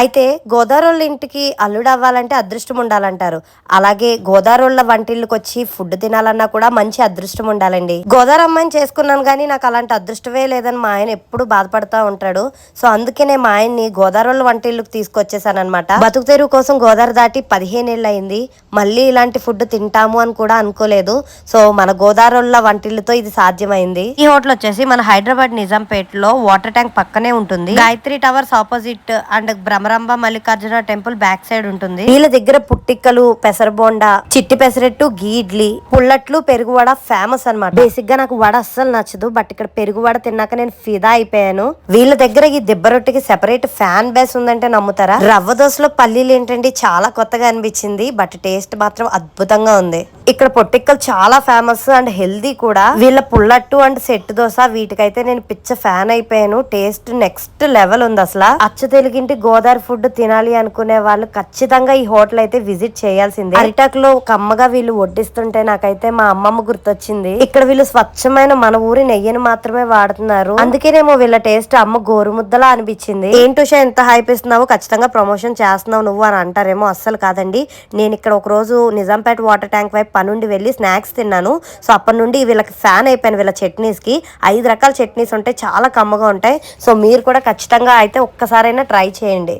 అయితే గోదావరి ఇంటికి అల్లుడు అవ్వాలంటే అదృష్టం ఉండాలంటారు. అలాగే గోదావరిళ్ళ వంటిళ్ళకి వచ్చి ఫుడ్ తినాలన్నా కూడా మంచి అదృష్టం ఉండాలండి. గోదావరి చేసుకున్నాను కానీ నాకు అలాంటి అదృష్టమే లేదని మా ఆయన ఎప్పుడు బాధపడుతూ ఉంటాడు. సో అందుకనే మా ఆయన్ని గోదావరి వంటిళ్ళకి తీసుకొచ్చేసాను అనమాట బతుకు తెరువు కోసం గోదావరి దాటి పదిహేను ఏళ్ళు అయింది మళ్ళీ ఇలాంటి ఫుడ్ తింటాము అని కూడా అనుకోలేదు. సో మన గోదావరిళ్ళ వంటిళ్ళతో ఇది సాధ్యమైంది. ఈ హోటల్ వచ్చేసి మన హైదరాబాద్ నిజాంపేటలో వాటర్ ట్యాంక్ పక్కనే ఉంటుంది. Gayatri towers opposite and Brahma Bhramaramba Mallikarjuna temple back side ఉంటుంది. వీళ్ళ దగ్గర పుట్టిక్కలు పెసరబోండా చిట్టి పెసరెట్టు గీడ్లీ పుల్లట్లు పెరుగు వడ ఫేమస్ అన్నమాట. బేసిక్గా నాకు వడ అస్సలు నచ్చదు బట్ ఇక్కడ పెరుగు వడ తిన్నాక నేను ఫిదా అయిపోయాను. వీళ్ళ దగ్గర ఈ దిబ్బ రొట్టెకి సెపరేట్ ఫ్యాన్ బేస్ ఉందంటే నమ్ముతారా? రవ్వ దోశలో పల్లీలు ఏంటండి? చాలా కొత్తగా అనిపించింది బట్ టేస్ట్ మాత్రం అద్భుతంగా ఉంది. ఇక్కడ పొట్టిక్కలు చాలా ఫేమస్ అండ్ హెల్దీ కూడా. వీళ్ళ పుల్లట్టు అండ్ సెట్ దోశ వీటికైతే నేను పిచ్చ ఫ్యాన్ అయిపోయాను. టేస్ట్ నెక్స్ట్ లెవెల్ ఉంది అసలు. అచ్చ తెలుగింటి గోదావరి ఫుడ్ తినాలి అనుకునే వాళ్ళు ఖచ్చితంగా ఈ హోటల్ అయితే విజిట్ చేయాల్సిందే. అరిటాక్లో కమ్మగా వీళ్ళు వడ్డిస్తుంటే నాకైతే మా అమ్మమ్మ గుర్తొచ్చింది. ఇక్కడ వీళ్ళు స్వచ్ఛమైన మన ఊరి నెయ్యిని మాత్రమే వాడుతున్నారు. అందుకేనేమో వీళ్ళ టేస్ట్ అమ్మ గోరుముద్దలా అనిపించింది. ఏంటో ఎంత హైప్ ఇస్తున్నావు ఖచ్చితంగా ప్రమోషన్ చేస్తున్నావు నువ్వు అని అంటారేమో అస్సలు కాదండి. నేను ఇక్కడ ఒక రోజు నిజాంపేట వాటర్ ట్యాంక్ వైపు పనుండి వెళ్ళి స్నాక్స్ తిన్నాను. సో అప్పటి నుండి వీళ్ళకి ఫ్యాన్ అయిపోయాను వీళ్ళ చట్నీస్కి. ఐదు రకాల చట్నీస్ ఉంటాయి చాలా కమ్మగా ఉంటాయి. సో మీరు కూడా ఖచ్చితంగా అయితే ఒక్కసారైనా ట్రై చేయండి.